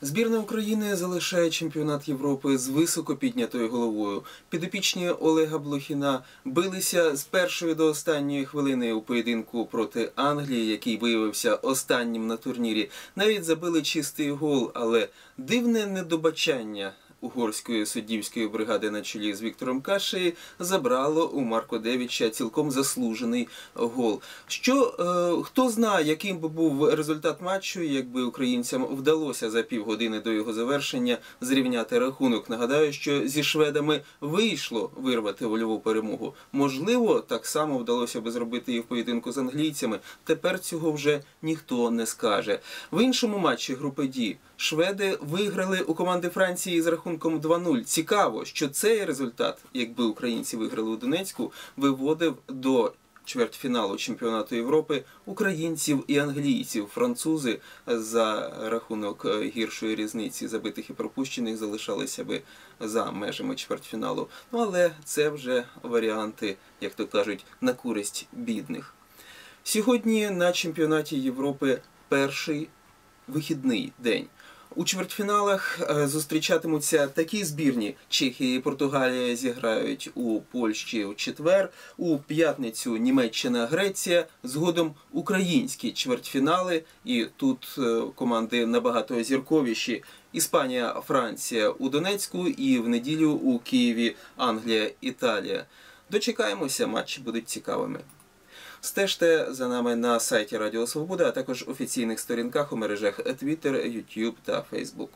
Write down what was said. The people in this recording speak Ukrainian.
Збірна України залишає чемпіонат Європи з високо піднятою головою. Підопічні Олега Блохіна билися з першої до останньої хвилини у поєдинку проти Англії, який виявився останнім на турнірі. Навіть забили чистий гол, але дивне недобачання угорської суддівської бригади на чолі з Віктором Кашею забрало у Марко Девіча цілком заслужений гол. Що е, хто знає, яким би був результат матчу, якби українцям вдалося за півгодини до його завершення зрівняти рахунок. Нагадаю, що зі шведами вийшло вирвати вольову перемогу. Можливо, так само вдалося би зробити і в поєдинку з англійцями. Тепер цього вже ніхто не скаже. В іншому матчі групи Ді шведи виграли у команди Франції з рахунком 2-0. Цікаво, що цей результат, якби українці виграли у Донецьку, виводив до чвертьфіналу чемпіонату Європи українців і англійців. Французи за рахунок е, гіршої різниці забитих і пропущених залишалися би за межами чвертьфіналу. Ну але це вже варіанти, як то кажуть, на користь бідних. Сьогодні на чемпіонаті Європи перший вихідний день. У чвертьфіналах е, зустрічатимуться такі збірні. Чехія і Португалія зіграють у Польщі у четвер, у п'ятницю Німеччина, Греція, згодом українські чвертьфінали. І тут е, команди набагато зірковіші. Іспанія, Франція у Донецьку і в неділю у Києві Англія, Італія. Дочекаємося, матчі будуть цікавими. Стежте за нами на сайті Радіо Свобода, а також офіційних сторінках у мережах Twitter, YouTube та Facebook.